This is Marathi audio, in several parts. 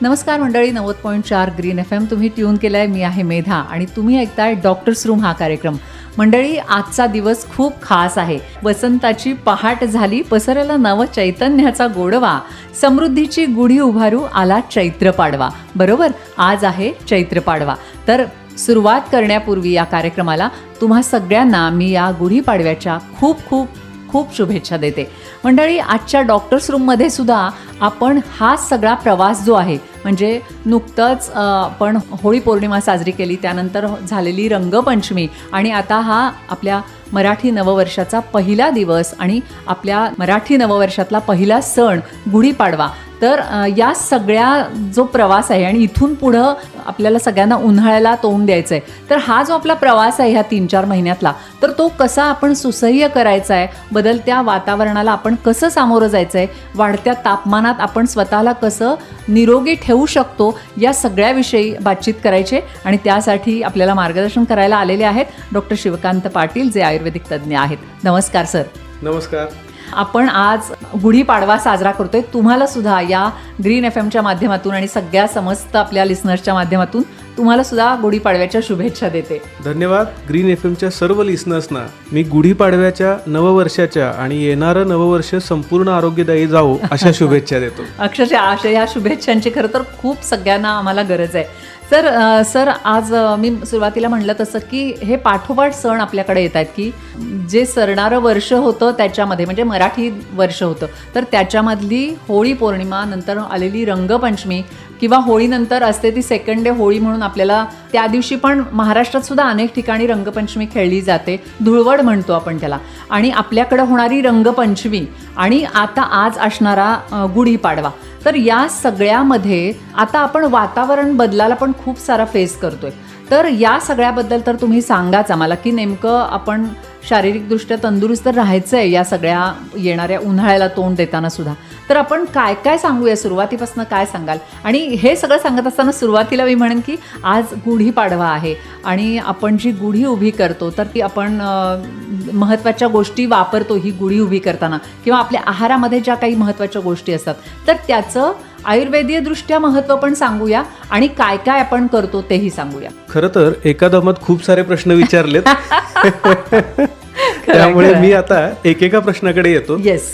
नमस्कार मंडळी नव्वद पॉईंट चार ग्रीन एफ एम. तुम्ही ट्यून केलाय मी आहे मेधा आणि तुम्ही ऐकताय डॉक्टर्स रूम हा कार्यक्रम. मंडळी आजचा दिवस खूप खास आहे. वसंताची पहाट झाली पसरला नव चैतन्याचा गोडवा. समृद्धीची गुढी उभारू आला चैत्र पाडवा. बरोबर? आज आहे चैत्र पाडवा. तर सुरुवात करण्यापूर्वी या कार्यक्रमाला तुम्हा सगळ्यांना मी या गुढीपाडव्याच्या खूप खूप खूप शुभेच्छा देते. मंडळी आजच्या डॉक्टर्स रूममध्ये सुद्धा आपण हा सगळा प्रवास जो आहे म्हणजे नुकतंच आपण होळी पौर्णिमा साजरी केली त्यानंतर झालेली रंगपंचमी आणि आता हा आपल्या मराठी नववर्षाचा पहिला दिवस आणि आपल्या मराठी नववर्षातला पहिला सण गुढीपाडवा. तर या सगळ्या जो प्रवास आहे आणि इथून पुढं आपल्याला सगळ्यांना उन्हाळ्याला तोंड द्यायचं आहे तर हा जो आपला प्रवास आहे ह्या तीन चार महिन्यातला तर तो कसा आपण सुसह्य करायचा आहे बदलत्या वातावरणाला आपण कसं सामोरं जायचं आहे वाढत्या तापमानात आपण स्वतःला कसं निरोगी ठेवू शकतो? या सगळ्याविषयी बातचीत करायचे आणि त्यासाठी आपल्याला मार्गदर्शन करायला आलेले आहेत डॉक्टर शिवकांत पाटील जे आयुर्वेदिक तज्ज्ञ आहेत. नमस्कार सर. नमस्कार. आपण आज गुढीपाडवा साजरा करतोय. तुम्हाला सुद्धा या ग्रीन एफ एमच्या माध्यमातून आणि सगळ्या समस्त आपल्या लिस्नर्सच्या माध्यमातून तुम्हाला सुद्धा गुढीपाडव्याच्या शुभेच्छा देते. धन्यवाद. ग्रीन एफ एमच्या सर्व लिसनर्सना मी गुढीपाडव्याच्या नववर्षाच्या आणि येणारं नववर्ष संपूर्ण आरोग्यदायी जावो अशा शुभेच्छा देतो. अक्षरशः अशा या शुभेच्छांची खरं तर खूप सगळ्यांना आम्हाला गरज आहे. सर अ, सर आज मी सुरुवातीला म्हणलं तसं की हे पाठोपाठ सण आपल्याकडे येत आहेत की जे सरणारं वर्ष होतं त्याच्यामध्ये म्हणजे मराठी वर्ष होतं तर त्याच्यामधली होळी पौर्णिमा नंतर आलेली रंगपंचमी किंवा होळीनंतर असते ती सेकंड डे होळी म्हणून आपल्याला त्या दिवशी पण महाराष्ट्रात सुद्धा अनेक ठिकाणी रंगपंचमी खेळली जाते. धुळवड म्हणतो आपण त्याला. आणि आपल्याकडं होणारी रंगपंचमी आणि आता आज असणारा गुढीपाडवा. तर या सगळ्यामध्ये आता आपण वातावरण बदलाला पण खूप सारा फेस करतोय. तर या सगळ्याबद्दल तर तुम्ही सांगाच आम्हाला की नेमकं आपण शारीरिकदृष्ट्या तंदुरुस्त राहायचं आहे या सगळ्या येणाऱ्या उन्हाळ्याला तोंड देताना सुद्धा. तर आपण काय काय सांगूया? सुरुवातीपासून काय सांगाल? आणि हे सगळं सांगत असताना सुरुवातीला मी म्हणेन की आज गुढीपाडवा आहे आणि आपण जी गुढी उभी करतो तर ती आपण महत्त्वाच्या गोष्टी वापरतो ही गुढी उभी करताना. किंवा आपल्या आहारामध्ये ज्या काही महत्त्वाच्या गोष्टी असतात तर त्याचं आयुर्वेदीय दृष्ट्या महत्त्व पण सांगूया आणि काय काय आपण करतो तेही सांगूया. खरं तर एका दमात खूप सारे प्रश्न विचारलेत. त्यामुळे मी आता एकेका प्रश्नाकडे येतो. येस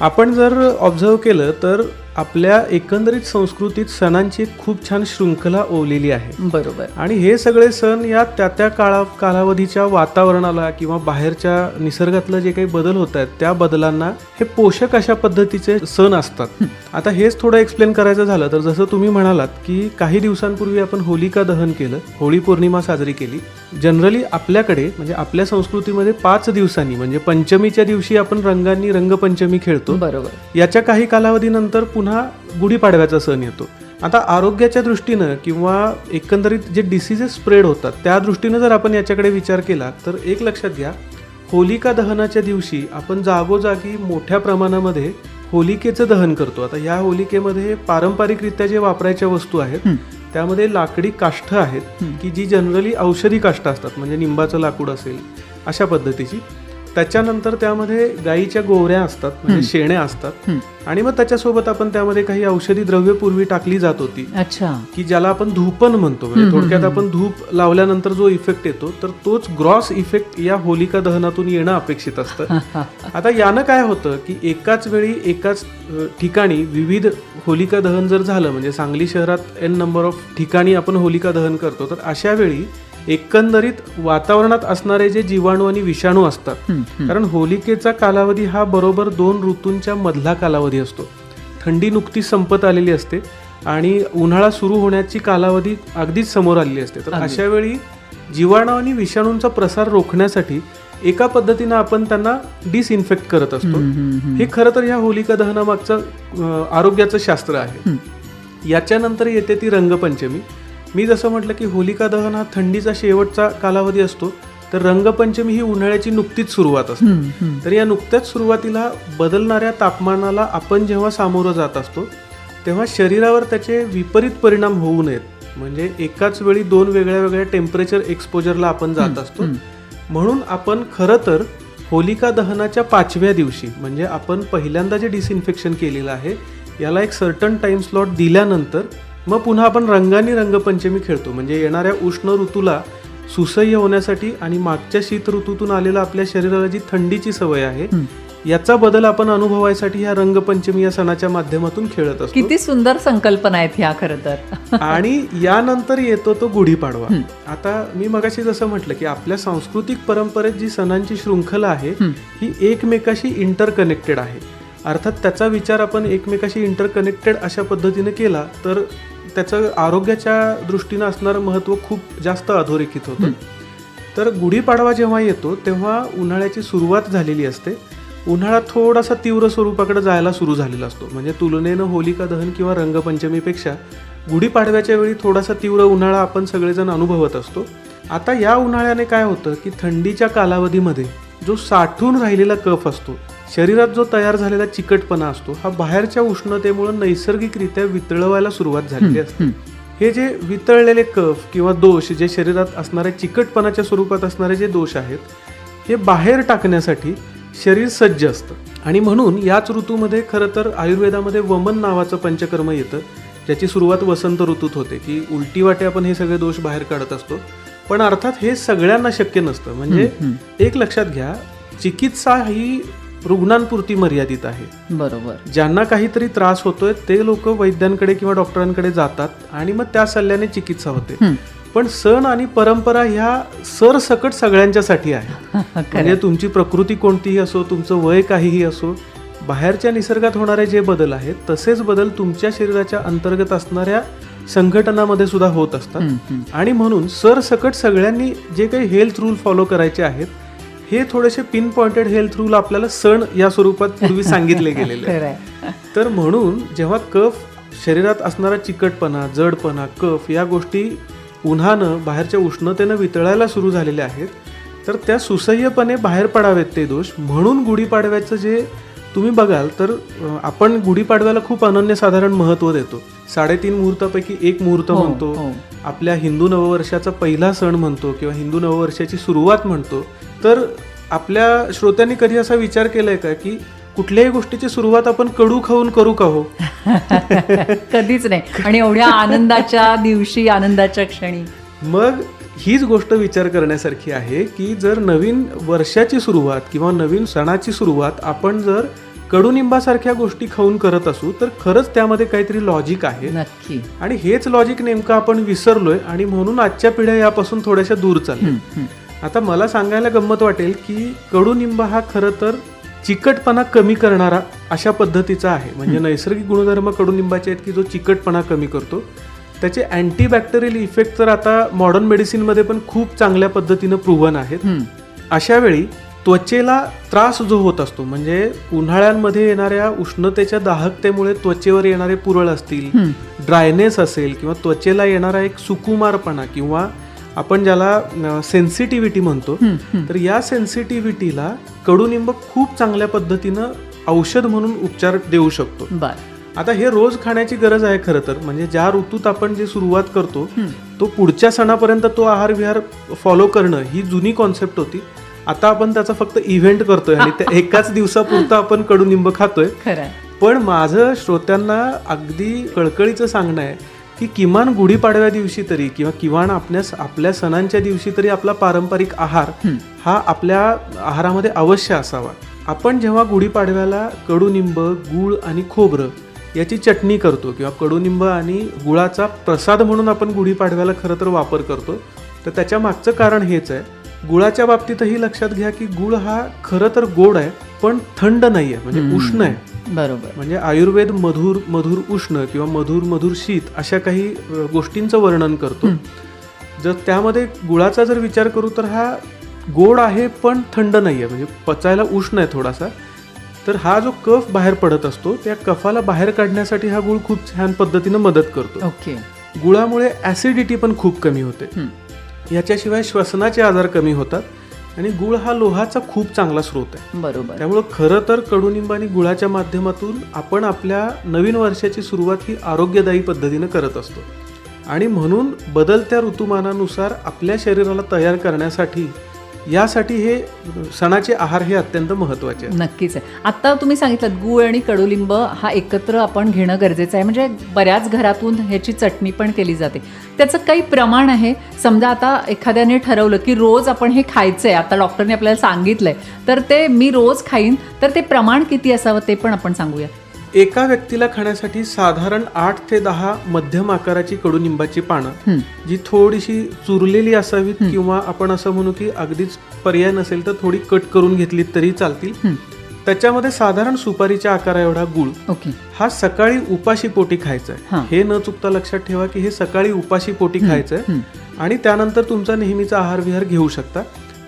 आपण जर ऑब्झर्व केलं तर आपल्या एकंदरीत संस्कृतीत सणांची खूप छान शृंखला ओवलेली आहे. बरोबर. आणि हे सगळे सण या त्या त्या काळा कालावधीच्या वातावरणाला किंवा बाहेरच्या निसर्गातलं जे काही बदल होत आहेत त्या बदलांना हे पोषक अशा पद्धतीचे सण असतात. आता हेच थोडं एक्सप्लेन करायचं झालं तर जसं तुम्ही म्हणालात की काही दिवसांपूर्वी आपण होलिका दहन केलं होळी पौर्णिमा साजरी केली जनरली आपल्याकडे म्हणजे आपल्या संस्कृतीमध्ये पाच दिवसांनी म्हणजे पंचमीच्या दिवशी आपण रंगांनी रंगपंचमी खेळतो. बरोबर. याच्या काही कालावधीनंतर पुन्हा गुढीपाडव्याचा सण येतो. आता आरोग्याच्या दृष्टीनं किंवा एकंदरीत जे डिसिजेस स्प्रेड होतात त्या दृष्टीनं जर आपण याच्याकडे विचार केला तर एक लक्षात घ्या होलिका दहनाच्या दिवशी आपण जागोजागी मोठ्या प्रमाणामध्ये होलिकेचं दहन करतो. आता या होलिकेमध्ये पारंपरिकरित्या जे वापरायच्या वस्तू आहेत त्यामध्ये लाकडी काष्ठ आहेत की जी जनरली औषधी काष्ठ असतात म्हणजे निंबाचं लाकूड असेल अशा पद्धतीची. त्याच्यानंतर त्यामध्ये गाईच्या गोवऱ्या असतात म्हणजे शेण्या असतात. आणि मग त्याच्यासोबत आपण त्यामध्ये काही औषधी द्रव्य पूर्वी टाकली जात होती. अच्छा. की ज्याला आपण धूपन म्हणतो. म्हणजे थोडक्यात आपण धूप लावल्यानंतर जो इफेक्ट येतो तर तोच ग्रॉस इफेक्ट या होलिका दहनातून येणं अपेक्षित असतं. आता यानं काय होतं की एकाच वेळी एकाच ठिकाणी विविध होलिका दहन जर झालं म्हणजे सांगली शहरात एन नंबर ऑफ ठिकाणी आपण होलिका दहन करतो तर अशा वेळी एकंदरीत वातावरणात असणारे जे जीवाणू आणि विषाणू असतात कारण होलिकेचा कालावधी हा बरोबर दोन ऋतूंच्या मधला कालावधी असतो. थंडी नुकतीच संपत आलेली असते आणि उन्हाळा सुरू होण्याची कालावधी अगदीच समोर आलेली असते. तर अशा वेळी जीवाणू आणि विषाणूंचा प्रसार रोखण्यासाठी एका पद्धतीनं आपण त्यांना डिसइन्फेक्ट करत असतो. हे खरं तर ह्या होलिका दहनामागचं आरोग्याचं शास्त्र आहे. याच्यानंतर येते ती रंगपंचमी. मी जसं म्हटलं की होलिका दहन हा थंडीचा शेवटचा कालावधी असतो तर रंगपंचमी ही उन्हाळ्याची नुकतीच सुरुवात असते. तर या नुकत्याच सुरुवातीला बदलणाऱ्या तापमानाला आपण जेव्हा सामोरं जात असतो तेव्हा शरीरावर त्याचे विपरीत परिणाम होऊ नयेत. म्हणजे एकाच वेळी दोन वेगळ्या वेगळ्या टेम्परेचर एक्सपोजरला आपण जात असतो. म्हणून आपण खरं तर होलिका दहनाच्या पाचव्या दिवशी म्हणजे आपण पहिल्यांदा जे डिसइन्फेक्शन केलेलं आहे याला एक सर्टन टाइम स्लॉट दिल्यानंतर मग पुन्हा आपण रंगानी रंगपंचमी खेळतो. म्हणजे येणाऱ्या उष्ण ऋतूला सुसह्य होण्यासाठी आणि मागच्या शीत ऋतूतून आलेला आपल्या शरीराला जी थंडीची सवय आहे याचा बदल आपण अनुभवायसाठी ह्या रंगपंचमी या सणाच्या माध्यमातून खेळत असतो. किती सुंदर संकल्पना आहेत ह्या खरं तर. आणि यानंतर येतो तो गुढीपाडवा. आता मी मगाशी जसं म्हटलं की आपल्या सांस्कृतिक परंपरेत जी सणांची शृंखला आहे ही. एकमेकाशी इंटरकनेक्टेड आहे. अर्थात त्याचा विचार आपण एकमेकाशी इंटरकनेक्टेड अशा पद्धतीने केला तर त्याचं आरोग्याच्या दृष्टीनं असणारं महत्त्व खूप जास्त अधोरेखित होतं. तर गुढीपाडवा जेव्हा येतो तेव्हा उन्हाळ्याची सुरुवात झालेली असते. उन्हाळा थोडासा तीव्र स्वरूपाकडे जायला सुरू झालेला असतो. म्हणजे तुलनेनं होलिका दहन किंवा रंगपंचमीपेक्षा गुढीपाडव्याच्या वेळी थोडासा तीव्र उन्हाळा आपण सगळेजण अनुभवत असतो. आता या उन्हाळ्याने काय होतं की थंडीच्या कालावधीमध्ये जो साठून राहिलेला कफ असतो शरीरात जो तयार झालेला चिकटपणा असतो हा बाहेरच्या उष्णतेमुळे नैसर्गिकरित्या वितळवायला सुरुवात झालेली असते. हे जे वितळलेले कफ किंवा दोष जे शरीरात असणारे चिकटपणाच्या स्वरूपात असणारे जे दोष आहेत हे बाहेर टाकण्यासाठी शरीर सज्ज असतं. आणि म्हणून याच ऋतूमध्ये खरं तर आयुर्वेदामध्ये वमन नावाचं पंचकर्म येतं ज्याची सुरुवात वसंत ऋतूत होते की उलटी वाटे आपण हे सगळे दोष बाहेर काढत असतो. पण अर्थात हे सगळ्यांना शक्य नसतं. म्हणजे एक लक्षात घ्या चिकित्सा ही रुग्णांपुरती मर्यादित आहे. बरोबर. ज्यांना काहीतरी त्रास होतोय ते लोक वैद्यांकडे किंवा डॉक्टरांकडे जातात आणि मग त्या सल्ल्याने चिकित्सा होते. पण सण आणि परंपरा ह्या सरसकट सगळ्यांच्यासाठी आहे. म्हणजे तुमची प्रकृती कोणतीही असो तुमचं वय काहीही असो बाहेरच्या निसर्गात होणारे जे बदल आहेत तसेच बदल तुमच्या शरीराच्या अंतर्गत असणाऱ्या संघटनामध्ये सुद्धा होत असतात. आणि म्हणून सरसकट सगळ्यांनी जे काही हेल्थ रूल फॉलो करायचे आहेत हे थोडेसे पिन पॉइंटेड हेल्थ रूल आपल्याला सण या स्वरूपात पूर्वी सांगितले गेलेले आहे तर म्हणून जेव्हा कफ शरीरात असणारा चिकटपणा जडपणा कफ या गोष्टी उन्हानं बाहेरच्या उष्णतेनं वितळायला सुरू झालेल्या आहेत तर त्या सुसह्यपणे बाहेर पडावेत ते दोष. म्हणून गुढीपाडव्याचं जे तुम्ही बघाल तर आपण गुढीपाडव्याला खूप अनन्यसाधारण महत्त्व देतो. साडेतीन मुहूर्तापैकी एक मुहूर्त हो, म्हणतो. हो. आपल्या हिंदू नववर्षाचा पहिला सण म्हणतो किंवा हिंदू नववर्षाची सुरुवात म्हणतो. तर आपल्या श्रोत्यांनी कधी असा विचार केलाय का की कुठल्याही गोष्टीची सुरुवात आपण कडू खाऊन करू का हो? कधीच नाही. आणि एवढ्या आनंदाच्या दिवशी आनंदाच्या क्षणी. मग हीच गोष्ट विचार करण्यासारखी आहे की जर नवीन वर्षाची सुरुवात किंवा नवीन सणाची सुरुवात आपण जर कडुनिंबासारख्या गोष्टी खाऊन करत असू तर खरंच त्यामध्ये काहीतरी लॉजिक आहे. नक्की. आणि हेच लॉजिक नेमकं आपण विसरलोय आणि म्हणून आजच्या पिढ्या यापासून थोड्याशा दूर चालल्या. आता मला सांगायला गंमत वाटेल की कडुनिंब हा खरं तर चिकटपणा कमी करणारा अशा पद्धतीचा आहे. म्हणजे नैसर्गिक गुणधर्म कडुनिंबाचे आहेत की जो चिकटपणा कमी करतो. त्याचे अँटीबॅक्टेरियल इफेक्ट तर आता मॉडर्न मेडिसिनमध्ये पण खूप चांगल्या पद्धतीनं प्रूव्हन आहेत. अशा वेळी त्वचेला त्रास जो होत असतो म्हणजे उन्हाळ्यांमध्ये येणाऱ्या उष्णतेच्या दाहकतेमुळे त्वचेवर येणारे पुरळ असतील ड्रायनेस असेल किंवा त्वचेला येणारा एक सुकुमारपणा किंवा आपण ज्याला सेन्सिटिव्हिटी म्हणतो तर या सेन्सिटिव्हिटीला कडुनिंब खूप चांगल्या पद्धतीनं औषध म्हणून उपचार देऊ शकतो. आता हे रोज खाण्याची गरज आहे खरं तर म्हणजे ज्या ऋतूत आपण जे सुरुवात करतो तो पुढच्या सणापर्यंत तो आहार विहार फॉलो करणं ही जुनी कॉन्सेप्ट होती. आता आपण त्याचा फक्त इव्हेंट करतोय आणि त्या एकाच दिवसापुरतं आपण कडुनिंब खातोय. पण माझं श्रोत्यांना अगदी कळकळीचं सांगणं आहे की किमान गुढीपाडव्या दिवशी तरी किंवा किमान आपल्या आपल्या सणांच्या दिवशी तरी आपला पारंपरिक आहार हा आपल्या आहारामध्ये अवश्य असावा. आपण जेव्हा गुढीपाडव्याला कडुनिंब गुळ आणि खोबरं याची चटणी करतो किंवा कडुनिंब आणि गुळाचा प्रसाद म्हणून आपण गुढीपाडव्याला खरं तर वापर करतो तर त्याच्या मागचं कारण हेच आहे. गुळाच्या बाबतीतही लक्षात घ्या की गुळ हा खरं तर गोड आहे पण थंड नाही आहे म्हणजे उष्ण आहे. बरोबर. म्हणजे आयुर्वेद मधुर मधुर उष्ण किंवा मधुर मधुर शीत अशा काही गोष्टींचं वर्णन करतो. जर त्यामध्ये गुळाचा जर विचार करू तर हा गोड आहे पण थंड नाही आहे म्हणजे पचायला उष्ण आहे थोडासा. तर हा जो कफ बाहेर पडत असतो त्या कफाला बाहेर काढण्यासाठी हा गुळ खूप छान पद्धतीनं मदत करतो. ओके. गुळामुळे ॲसिडिटी पण खूप कमी होते. हं. याच्याशिवाय श्वसनाचे आजार कमी होतात. आणि गुळ हा लोहाचा खूप चांगला स्रोत आहे. बरोबर. त्यामुळं खरं तर कडुनिंब आणि गुळाच्या माध्यमातून आपण आपल्या नवीन वर्षाची सुरुवात ही आरोग्यदायी पद्धतीनं करत असतो. आणि म्हणून बदलत्या ऋतुमानानुसार आपल्या शरीराला तयार करण्यासाठी यासाठी हे सणाचे आहार हे अत्यंत महत्त्वाचे नक्कीच आहे. आता तुम्ही सांगितलं गूळ आणि कडुलिंब हा एकत्र आपण घेणं गरजेचं आहे. म्हणजे बऱ्याच घरातून ह्याची चटणी पण केली जाते. त्याचं काही प्रमाण आहे. समजा आता एखाद्याने ठरवलं की रोज आपण हे खायचं आहे आता डॉक्टरने आपल्याला सांगितलंय तर ते मी रोज खाईन तर ते प्रमाण किती असावं ते पण आपण सांगूया. एका व्यक्तीला खाण्यासाठी साधारण आठ ते दहा मध्यम आकाराची कडुनिंबाची पानं. जी थोडीशी चुरलेली असावीत किंवा आपण असं म्हणू की अगदीच पर्याय नसेल तर थोडी कट करून घेतली तरी चालतील. त्याच्यामध्ये साधारण सुपारीच्या आकारा एवढा गुळ हा सकाळी उपाशी पोटी खायचा हा. आहे हे न चुकता लक्षात ठेवा की हे सकाळी उपाशी पोटी खायचं आहे हं. आणि त्यानंतर तुमचा नेहमीचा आहार विहार घेऊ शकता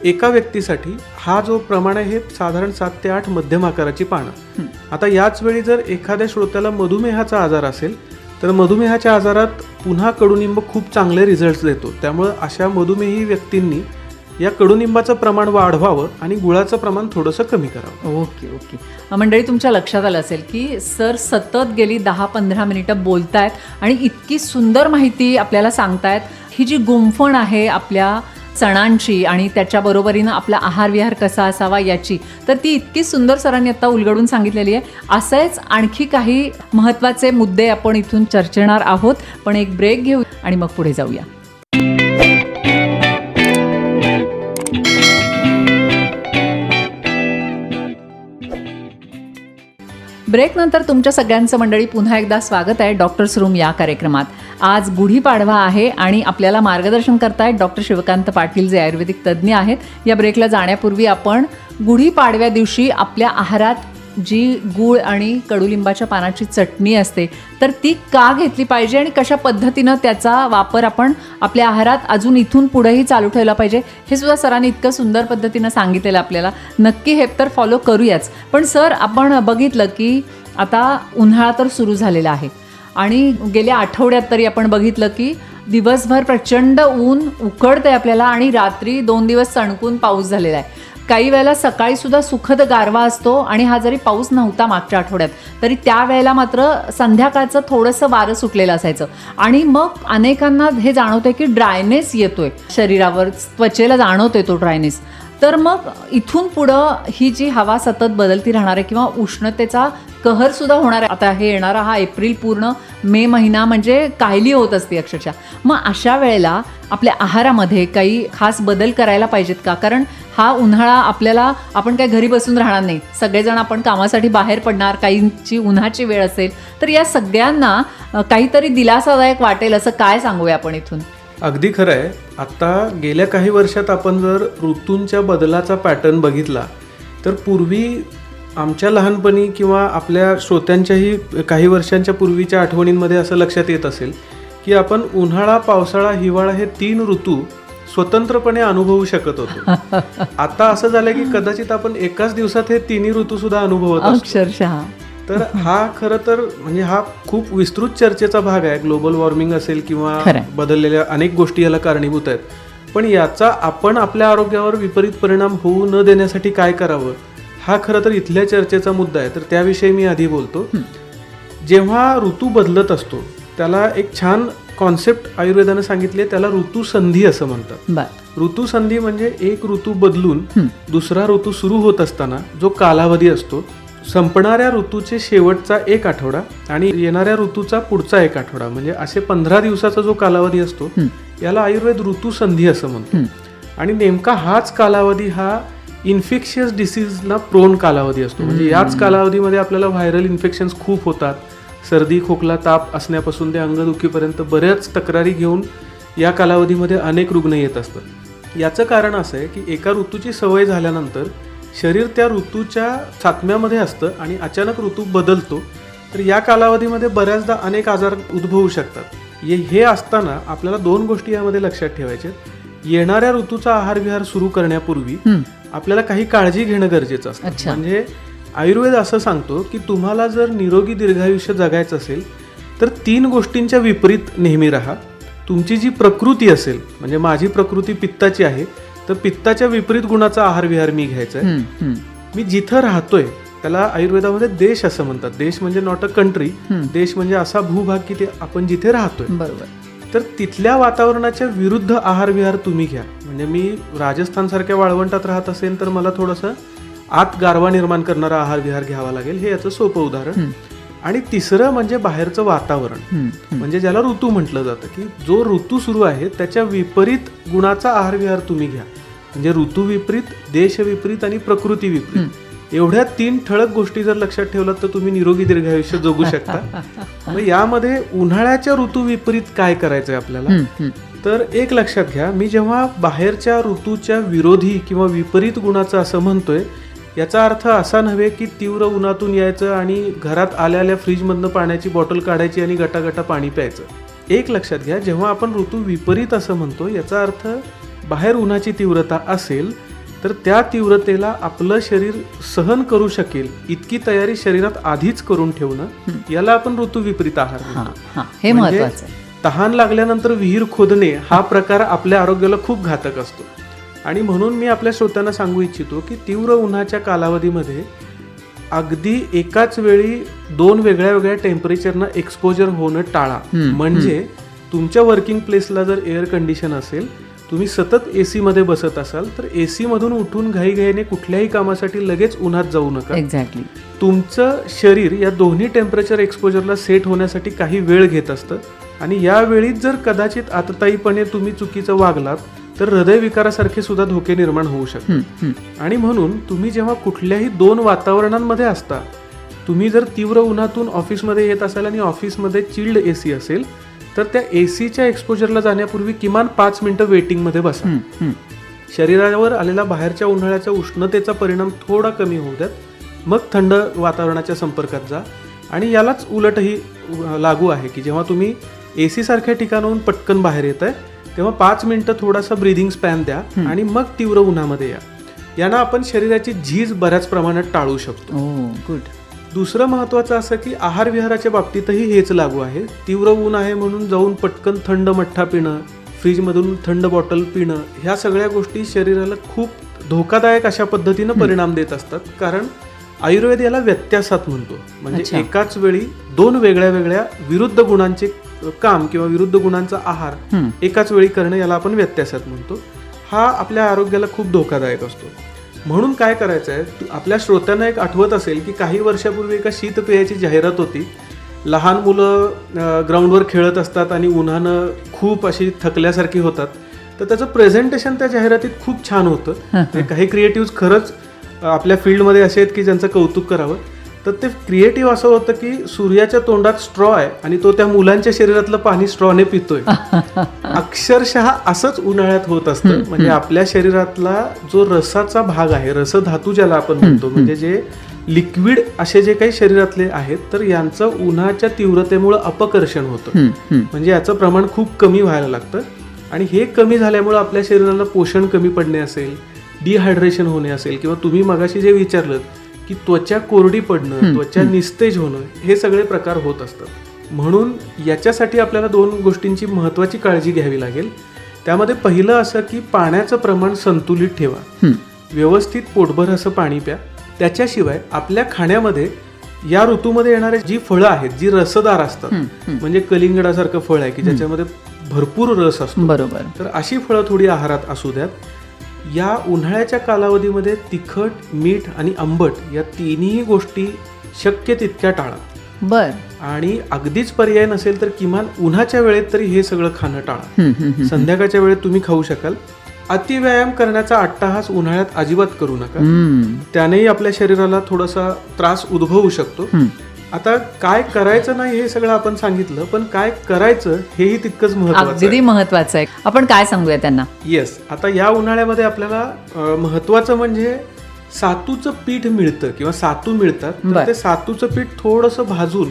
एका व्यक्तीसाठी हा जो प्रमाण आहे हे साधारण सात ते आठ मध्यम आकाराची पानं. आता याच वेळी जर एखाद्या श्रोत्याला मधुमेहाचा आजार असेल तर मधुमेहाच्या आजारात पुन्हा कडुनिंब खूप चांगले रिझल्ट देतो. त्यामुळे अशा मधुमेही व्यक्तींनी या कडुनिंबाचं प्रमाण वाढवावं आणि गुळाचं प्रमाण थोडंसं कमी करावं. Okay okay. मंडळी तुमच्या लक्षात आलं असेल की सर सतत गेली दहा पंधरा मिनिटं बोलतायत आणि इतकी सुंदर माहिती आपल्याला सांगतायत. ही जी गुंफण आहे आपल्या सणांची आणि त्याच्याबरोबरीनं आपला आहार विहार कसा असावा याची. तर ती इतकी सुंदर सरांनी आता उलगडून सांगितलेली आहे. असेच आणखी काही महत्त्वाचे मुद्दे आपण इथून चर्चेणार आहोत. पण एक ब्रेक घेऊ आणि मग पुढे जाऊया. ब्रेकनंतर तुमच्या सगळ्यांचं मंडळी पुन्हा एकदा स्वागत आहे डॉक्टर्स रूम या कार्यक्रमात. आज गुढीपाडवा आहे आणि आपल्याला मार्गदर्शन करतायत डॉक्टर शिवकांत पाटील जे आयुर्वेदिक तज्ज्ञ आहेत. या ब्रेकला जाण्यापूर्वी आपण गुढीपाडव्या दिवशी आपल्या आहारात जी गूळ आणि कडुलिंबाच्या पानाची चटणी असते तर ती का घेतली पाहिजे आणि कशा पद्धतीनं त्याचा वापर आपण आपल्या आहारात अजून इथून पुढेही चालू ठेवला पाहिजे? हे सुद्धा सरांनी इतकं सुंदर पद्धतीनं सांगितलेलं आपल्याला. नक्की हे तर फॉलो करूयाच. पण सर आपण बघितलं की आता उन्हाळा तर सुरू झालेला आहे. आणि गेल्या आठवड्यात तरी आपण बघितलं की दिवसभर प्रचंड ऊन उकडतंय आपल्याला आणि रात्री दोन दिवस सणकून पाऊस झालेला आहे. काही वेळेला सकाळी सुद्धा सुखद गारवा असतो आणि हा जरी पाऊस नव्हता मागच्या आठवड्यात तरी त्यावेळेला मात्र संध्याकाळचं थोडंसं वारं सुटलेलं असायचं. आणि मग अनेकांना हे जाणवतंय की ड्रायनेस येतोय. शरीरावर त्वचेला जाणवतोय तो ड्रायनेस तर मग इथून पुढं ही जी हवा सतत बदलती राहणार आहे किंवा उष्णतेचा कहर सुद्धा होणार आहे. आता हे येणारा हा एप्रिल पूर्ण मे महिना म्हणजे कायली होत असते अक्षरशः. मग अशा वेळेला आपल्या आहारामध्ये काही खास बदल करायला पाहिजेत का? कारण हा उन्हाळा आपल्याला आपण काय घरी बसून राहणार नाही. सगळेजण आपण कामासाठी बाहेर पडणार काहींची उन्हाची वेळ असेल तर या सगळ्यांना काहीतरी दिलासादायक वाटेल असं काय सांगूया आपण इथून? अगदी खरं आहे. आत्ता गेल्या काही वर्षात आपण जर ऋतूंच्या बदलाचा पॅटर्न बघितला तर पूर्वी आमच्या लहानपणी किंवा आपल्या श्रोत्यांच्याही काही वर्षांच्या पूर्वीच्या आठवणींमध्ये असं लक्षात येत असेल की आपण उन्हाळा पावसाळा हिवाळा हे तीन ऋतू स्वतंत्रपणे अनुभवू शकत होतो. आता असं झालंय की कदाचित आपण एकाच दिवसात हे तिन्ही ऋतू सुद्धा अनुभवत अक्षरशः. तर हा खरं तर म्हणजे हा खूप विस्तृत चर्चेचा भाग आहे. ग्लोबल वॉर्मिंग असेल किंवा. बदललेल्या अनेक गोष्टी याला कारणीभूत आहेत. पण याचा आपण आपल्या आरोग्यावर विपरीत परिणाम होऊ न देण्यासाठी काय करावं हा खरं तर इथल्या चर्चेचा मुद्दा आहे. तर त्याविषयी मी आधी बोलतो. जेव्हा ऋतू बदलत असतो त्याला एक छान कॉन्सेप्ट आयुर्वेदानं सांगितले त्याला ऋतुसंधी असं म्हणतात. बर. ऋतुसंधी म्हणजे एक ऋतू बदलून दुसरा ऋतू सुरू होत असताना जो कालावधी असतो संपणाऱ्या ऋतूचे शेवटचा एक आठवडा आणि येणाऱ्या ऋतूचा पुढचा एक आठवडा म्हणजे असे पंधरा दिवसाचा जो कालावधी असतो याला आयुर्वेद ऋतुसंधी असं म्हणतो आणि नेमका हाच कालावधी हा इन्फेक्शियस डिसीजला प्रोन कालावधी असतो. म्हणजे याच कालावधीमध्ये आपल्याला व्हायरल इन्फेक्शन्स खूप होतात. सर्दी खोकला ताप असण्यापासून ते अंगदुखीपर्यंत बऱ्याच तक्रारी घेऊन या कालावधीमध्ये अनेक रुग्ण येत असतात. याचं कारण असं आहे की एका ऋतूची सवय झाल्यानंतर शरीर त्या ऋतूच्या सातम्यामध्ये असतं आणि अचानक ऋतू बदलतो. तर या कालावधीमध्ये बऱ्याचदा अनेक आजार उद्भवू शकतात. हे हे असताना आपल्याला दोन गोष्टी यामध्ये लक्षात ठेवायच्या. येणाऱ्या ऋतूचा आहार विहार सुरू करण्यापूर्वी आपल्याला काही काळजी घेणं गरजेचं असतं. म्हणजे आयुर्वेद असं सांगतो की तुम्हाला जर निरोगी दीर्घायुष्य जगायचं असेल तर तीन गोष्टींच्या विपरीत नेहमी राहा. तुमची जी प्रकृती असेल म्हणजे माझी प्रकृती पित्ताची आहे तर पित्ताच्या विपरीत गुणाचा आहार विहार मी घ्यायचा आहे. मी जिथं राहतोय त्याला आयुर्वेदामध्ये देश असं म्हणतात. देश म्हणजे नॉट अ कंट्री देश म्हणजे असा भूभाग की ते आपण जिथे राहतोय. बरोबर. तर तिथल्या वातावरणाच्या विरुद्ध आहार विहार तुम्ही घ्या. म्हणजे मी राजस्थानसारख्या वाळवंटात राहत असेल तर मला थोडंसं आत गारवा निर्माण करणारा आहार विहार घ्यावा लागेल हे याचं सोपं उदाहरण. आणि तिसरं म्हणजे बाहेरचं वातावरण. म्हणजे ज्याला ऋतू म्हटलं जातं की जो ऋतू सुरू आहे त्याच्या विपरीत गुणाचा आहार विहार तुम्ही घ्या. म्हणजे ऋतू विपरीत देश विपरीत आणि प्रकृती विपरीत. एवढ्या तीन ठळक गोष्टी जर लक्षात ठेवलात तर तुम्ही निरोगी दीर्घायुष्य जगू शकता. मग यामध्ये उन्हाळ्याच्या ऋतू विपरीत काय करायचंय आपल्याला? हम्म, हम्म. तर एक लक्षात घ्या मी जेव्हा बाहेरच्या ऋतूच्या विरोधी किंवा विपरीत गुणाचं असं म्हणतोय याचा अर्थ असा नव्हे की तीव्र उन्हातून यायचं आणि घरात आल्या आल्या फ्रीजमधनं पाण्याची बॉटल काढायची आणि गटागटा पाणी प्यायचं. एक लक्षात घ्या जेव्हा आपण ऋतू विपरीत असं म्हणतो याचा अर्थ बाहेर उन्हाची तीव्रता असेल तर त्या तीव्रतेला आपलं शरीर सहन करू शकेल इतकी तयारी शरीरात आधीच करून ठेवणं याला आपण ऋतू विपरीत आहार हा म्हणजे तहान लागल्यानंतर विहीर खोदणे हा प्रकार आपल्या आरोग्याला खूप घातक असतो. आणि म्हणून मी आपल्या श्रोत्यांना सांगू इच्छितो की तीव्र उन्हाच्या कालावधीमध्ये अगदी एकाच वेळी दोन वेगळ्या वेगळ्या टेम्परेचरना एक्सपोजर होणं टाळा. म्हणजे तुमच्या वर्किंग प्लेसला जर एअर कंडिशन असेल तुम्ही सतत एसी मध्ये बसत असाल तर एसी मधून उठून घाईघाईने कुठल्याही कामासाठी लगेच उन्हात जाऊ नका. एक्झॅक्टली तुमचं शरीर या दोन्ही टेम्परेचर एक्सपोजरला सेट होण्यासाठी काही वेळ घेत असतं. आणि या वेळीत जर कदाचित आतताईपणे तुम्ही चुकीचं वागलात तर हृदयविकारासारखे सुद्धा धोके निर्माण होऊ शकतात. आणि म्हणून तुम्ही जेव्हा कुठल्याही दोन वातावरणांमध्ये असता तुम्ही जर तीव्र उन्हातून ऑफिसमध्ये येत असाल आणि ऑफिसमध्ये चिल्ड ए सी असेल तर त्या ए सीच्या एक्सपोजरला जाण्यापूर्वी किमान पाच मिनिटं वेटिंगमध्ये बसा. शरीरावर आलेला बाहेरच्या उन्हाळ्याच्या उष्णतेचा परिणाम थोडा कमी होऊ द्यात. मग थंड वातावरणाच्या संपर्कात जा. आणि यालाच उलटही लागू आहे की जेव्हा तुम्ही ए सी सारख्या ठिकाणाहून पटकन बाहेर येत आहे तेव्हा पाच मिनिटं थोडासा ब्रिदिंग स्पॅन द्या आणि मग तीव्र उन्हामध्ये या. यांना आपण शरीराची झीज बऱ्याच प्रमाणात टाळू शकतो. गुड दुसरं महत्वाचं असं की आहार विहाराच्या बाबतीतही हेच लागू आहे. तीव्र ऊन आहे म्हणून जाऊन पटकन थंड मठ्ठा पिणं फ्रीजमधून थंड बॉटल पिणं ह्या सगळ्या गोष्टी शरीराला खूप धोकादायक अशा पद्धतीनं परिणाम देत असतात. कारण आयुर्वेद याला व्यत्यासात म्हणतो. म्हणजे. एकाच वेळी दोन वेगळ्या वेगळ्या विरुद्ध गुणांचे काम किंवा विरुद्ध गुणांचा आहार. एकाच वेळी करणं याला आपण व्यत्यासात म्हणतो. हा आपल्या आरोग्याला खूप धोकादायक असतो. म्हणून काय करायचं आहे आपल्या श्रोत्यांना एक आठवत असेल की काही वर्षापूर्वी एका शीतपेयाची जाहिरात होती. लहान मुलं ग्राउंडवर खेळत असतात आणि उन्हानं खूप अशी थकल्यासारखी होतात. तर त्याचं प्रेझेंटेशन त्या जाहिरातीत खूप छान होतं. काही क्रिएटिव्ह खरंच आपल्या फील्डमध्ये असे आहेत की ज्यांचं कौतुक करावं. तर ते क्रिएटिव्ह असं होतं की सूर्याच्या तोंडात स्ट्रॉ आहे आणि तो त्या मुलांच्या शरीरातलं पाणी स्ट्रॉने पितोय. अक्षरशः असंच उन्हाळ्यात होत असतं. म्हणजे आपल्या शरीरातला जो रसाचा भाग आहे रसधातू ज्याला आपण म्हणतो म्हणजे जे लिक्विड असे जे काही शरीरातले आहेत तर यांचं उन्हाच्या तीव्रतेमुळे अपकर्षण होतं. म्हणजे याचं प्रमाण खूप कमी व्हायला लागतं. आणि हे कमी झाल्यामुळे आपल्या शरीराला पोषण कमी पडणे असेल डिहायड्रेशन होणे असेल किंवा तुम्ही मगाशी जे विचारलं की त्वचा कोरडी पडणं त्वचा निस्तेज होणं हे सगळे प्रकार होत असतात. म्हणून याच्यासाठी आपल्याला दोन गोष्टींची महत्वाची काळजी घ्यावी लागेल. त्यामध्ये पहिलं असं की पाण्याचं प्रमाण संतुलित ठेवा. व्यवस्थित पोटभर असं पाणी प्या. त्याच्याशिवाय आपल्या खाण्यामध्ये या ऋतूमध्ये येणारे जी फळं आहेत जी रसदार असतात म्हणजे कलिंगडासारखं फळ आहे की ज्याच्यामध्ये भरपूर रस असतो. बरोबर. तर अशी फळं थोडी आहारात असू द्यात. या उन्हाळ्याच्या कालावधीमध्ये तिखट मीठ आणि आंबट या तिन्ही गोष्टी शक्य तितक्या टाळा. बर. आणि अगदीच पर्याय नसेल तर किमान उन्हाच्या वेळेत तरी हे सगळं खाणं टाळा. संध्याकाळच्या वेळेत तुम्ही खाऊ शकाल. अतिव्यायाम करण्याचा अट्टाहास उन्हाळ्यात अजिबात करू नका. त्यानेही आपल्या शरीराला थोडासा त्रास उद्भवू शकतो. आता काय करायचं नाही हे सगळं आपण सांगितलं पण काय करायचं हेही तितकंच महत्वाचं अगदी महत्वाचं आहे. आपण काय सांगूया त्यांना? येस आता या उन्हाळ्यामध्ये आपल्याला महत्वाचं म्हणजे सातूचं पीठ मिळतं किंवा सातू मिळतात तर. ते सातूचं पीठ थोडंसं भाजून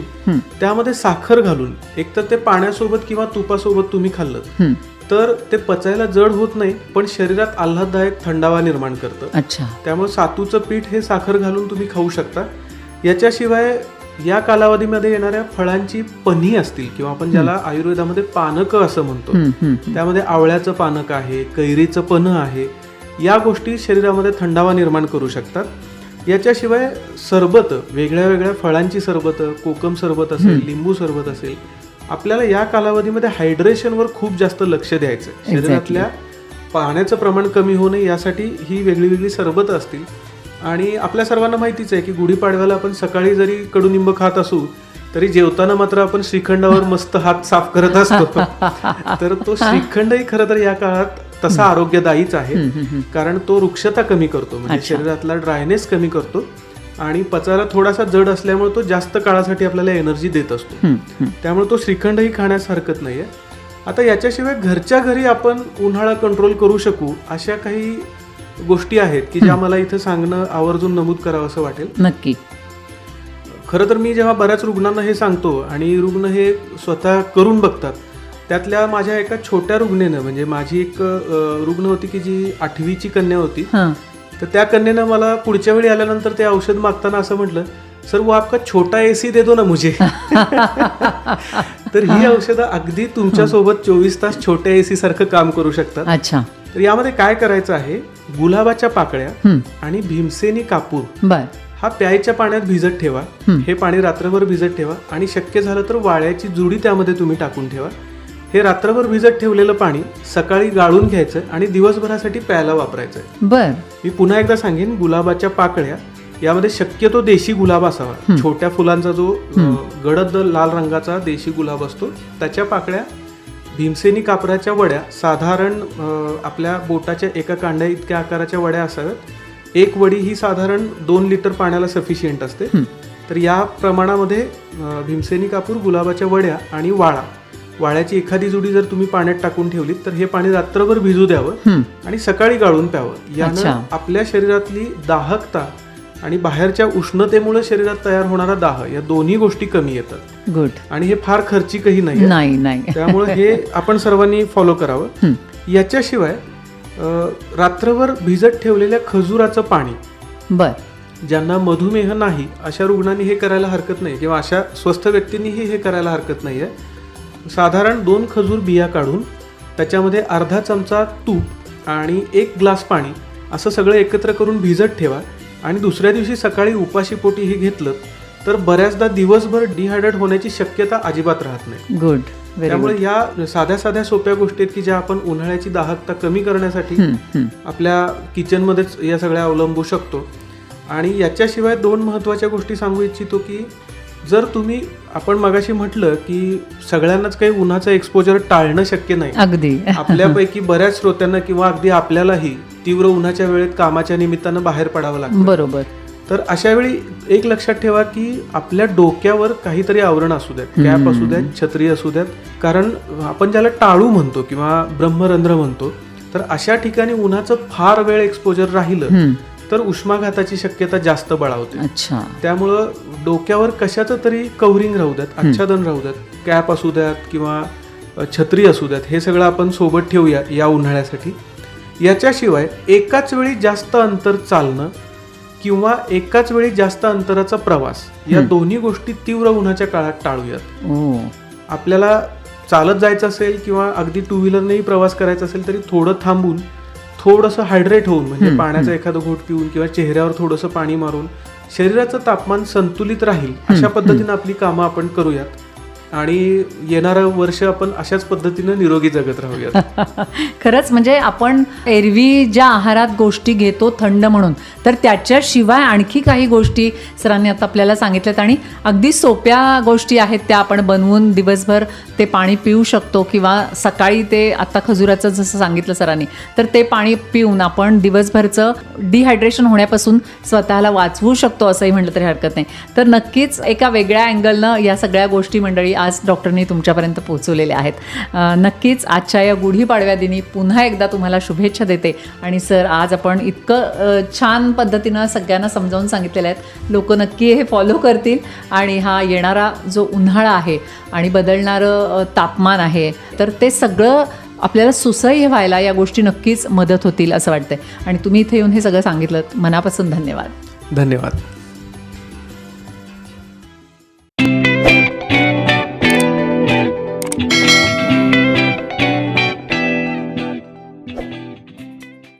त्यामध्ये साखर घालून एकतर ते पाण्यासोबत किंवा तुपासोबत तुम्ही खाल्लं तर ते पचायला जड होत नाही पण शरीरात आल्हाददायक थंडावा निर्माण करतं. अच्छा. त्यामुळे सातूचं पीठ हे साखर घालून तुम्ही खाऊ शकता. याच्याशिवाय या कालावधीमध्ये येणाऱ्या फळांची पन्ही असतील किंवा आपण ज्याला आयुर्वेदामध्ये पानकं असं म्हणतो त्यामध्ये आवळ्याचं पानक आहे कैरीचं पन्ह आहे या गोष्टी शरीरामध्ये थंडावा निर्माण करू शकतात. याच्याशिवाय सरबत वेगळ्या वेगळ्या फळांची सरबत कोकम सरबत असेल लिंबू सरबत असेल आपल्याला या कालावधीमध्ये हायड्रेशनवर खूप जास्त लक्ष द्यायचं. शरीरातल्या पाण्याचं प्रमाण कमी होऊ नये यासाठी ही वेगळी वेगळी सरबत असतील. आणि आपल्या सर्वांना माहितीच आहे की गुढीपाडव्याला आपण सकाळी जरी कडुनिंब खात असू तरी जेवताना मात्र आपण श्रीखंडावर मस्त हात साफ करत असतो. तर तो श्रीखंडही खरं तर या काळात तसा आरोग्यदायीच आहे. कारण तो वृक्षता कमी करतो म्हणजे शरीरातला ड्रायनेस कमी करतो आणि पचायला थोडासा जड असल्यामुळे तो जास्त काळासाठी आपल्याला एनर्जी देत असतो. त्यामुळे तो श्रीखंडही खाण्यास हरकत नाहीये. आता याच्याशिवाय घरच्या घरी आपण उन्हाळा कंट्रोल करू शकू अशा काही गोष्टी आहेत की ज्या मला इथं सांगणं आवर्जून नमूद करावं असं वाटेल. नक्की. खरं तर मी जेव्हा बऱ्याच रुग्णांना हे सांगतो आणि रुग्ण हे स्वतः करून बघतात त्यातल्या माझ्या एका छोट्या रुग्णेनं म्हणजे माझी एक रुग्ण होती की जी आठवीची कन्या होती हां. तर त्या कन्येनं मला पुढच्या वेळी आल्यानंतर ते औषध मागताना असं म्हटलं सर वो आपका छोटा एसी दे दो ना मुझे. तर ही औषधं अगदी तुमच्यासोबत चोवीस तास छोट्या एसी सारखं काम करू शकतात. अच्छा. तर यामध्ये काय करायचं आहे गुलाबाच्या पाकळ्या. आणि भीमसेनी कापूर. बर. हा प्यायच्या पाण्यात भिजत ठेवा. हे पाणी रात्रभर भिजत ठेवा आणि शक्य झालं तर वाळ्याची जुडी त्यामध्ये तुम्ही टाकून ठेवा. हे रात्रभर भिजत ठेवलेलं पाणी सकाळी गाळून घ्यायचं आणि दिवसभरासाठी प्यायला वापरायचं. बर. मी पुन्हा एकदा सांगेन गुलाबाच्या पाकळ्या यामध्ये शक्यतो देशी गुलाब असावा. छोट्या फुलांचा जो गडद लाल रंगाचा देशी गुलाब असतो त्याच्या पाकळ्या भीमसेनी कापराच्या वड्या साधारण आपल्या बोटाच्या एका कांड्या इतक्या आकाराच्या वड्या असाव्यात. एक वडी ही साधारण दोन लिटर पाण्याला सफिशियंट असते. तर या प्रमाणामध्ये भीमसेनी कापूर गुलाबाच्या वड्या आणि वाळा. वाळ्याची एखादी जुडी जर तुम्ही पाण्यात टाकून ठेवली तर हे पाणी रात्रभर भिजू द्यावं आणि सकाळी गाळून प्यावं. यानं आपल्या शरीरातली दाहकता आणि बाहेरच्या उष्णतेमुळे शरीरात तयार होणारा दाह या दोन्ही गोष्टी कमी येतात. गुड आणि हे फार खर्चिकही नाही नाही नाही. त्यामुळे हे आपण सर्वांनी फॉलो करावं. याच्याशिवाय रात्रभर भिजत ठेवलेल्या खजुराचं पाणी बर. ज्यांना मधुमेह नाही अशा रुग्णांनी हे करायला हरकत नाही किंवा अशा स्वस्थ व्यक्तींनीही हे करायला हरकत नाही आहे. साधारण दोन खजूर बिया काढून त्याच्यामध्ये अर्धा चमचा तूप आणि एक ग्लास पाणी असं सगळं एकत्र करून भिजत ठेवा. आणि दुसऱ्या दिवशी सकाळी उपाशीपोटी हे घेतलं तर बऱ्याचदा दिवसभर डिहायड्रेट होण्याची शक्यता अजिबात राहत नाही. गुड त्यामुळे या साध्या साध्या सोप्या गोष्टी आहेत की ज्या आपण उन्हाळ्याची दाहकता कमी करण्यासाठी आपल्या किचनमध्येच या सगळ्या अवलंबू शकतो. आणि याच्याशिवाय दोन महत्त्वाच्या गोष्टी सांगू इच्छितो की जर तुम्ही आपण मगाशी म्हटलं की सगळ्यांनाच काही उन्हाचं एक्सपोजर टाळणं शक्य नाही. अगदी. आपल्यापैकी बऱ्याच श्रोत्यांना किंवा अगदी आपल्यालाही तीव्र उन्हाच्या वेळेत कामाच्या निमित्तानं बाहेर पडावं लागतं. बरोबर. तर अशा वेळी एक लक्षात ठेवा की आपल्या डोक्यावर काहीतरी आवरण असू द्यात कॅप असू द्यात छत्री असू द्यात. कारण आपण ज्याला टाळू म्हणतो किंवा ब्रह्मरंध्र म्हणतो तर अशा ठिकाणी उन्हाचं फार वेळ एक्सपोजर राहिलं तर उष्माघाताची शक्यता जास्त बळावते. अच्छा. त्यामुळं डोक्यावर कशाचं तरी कव्हरिंग राहू द्यात आच्छादन राहू द्यात कॅप असू द्यात किंवा छत्री असू द्यात हे सगळं आपण सोबत ठेवूया या उन्हाळ्यासाठी. याच्याशिवाय एकाच वेळी जास्त अंतर चालणं किंवा एकाच वेळी जास्त अंतराचा प्रवास या दोन्ही गोष्टी तीव्र उन्हाच्या काळात टाळूयात. आपल्याला चालत जायचं असेल किंवा अगदी टू व्हीलरनेही प्रवास करायचा असेल तरी थोडं थांबून थोडंसं हायड्रेट होऊन म्हणजे पाण्याचं एखादं घोट पिऊन किंवा चेहऱ्यावर थोडंसं पाणी मारून शरीराचं तापमान संतुलित राहील अशा पद्धतीनं आपली कामं आपण करूयात. आणि येणारं वर्ष आपण अशाच पद्धतीनं निरोगी जगत राहूया खरंच म्हणजे आपण एरवी ज्या आहारात गोष्टी घेतो थंड म्हणून तर त्याच्याशिवाय आणखी काही गोष्टी सरांनी आता आपल्याला सांगितल्यात आणि अगदी सोप्या गोष्टी आहेत त्या आपण बनवून दिवसभर ते पाणी पिऊ शकतो किंवा सकाळी ते आता खजुराचं जसं सांगितलं सरांनी तर ते पाणी पिऊन आपण दिवसभरचं डिहायड्रेशन होण्यापासून स्वतःला वाचवू शकतो असंही म्हटलं तरी हरकत नाही. तर नक्कीच एका वेगळ्या अँगलनं या सगळ्या गोष्टी मंडळी आज डॉक्टरनी तुमच्यापर्यंत पोहोचवलेल्या आहेत. नक्कीच आजच्या या गुढीपाडव्या दिनी पुन्हा एकदा तुम्हाला शुभेच्छा देते. आणि सर आज आपण इतकं छान पद्धतीनं सगळ्यांना समजावून सांगितलेलं आहेत. लोक नक्की हे फॉलो करतील. आणि हा येणारा जो उन्हाळा आहे आणि बदलणारं तापमान आहे तर ते सगळं आपल्याला सुसह्य व्हायला या गोष्टी नक्कीच मदत होतील असं वाटतंय. आणि तुम्ही इथे येऊन हे सगळं सांगितलं मनापासून धन्यवाद. धन्यवाद.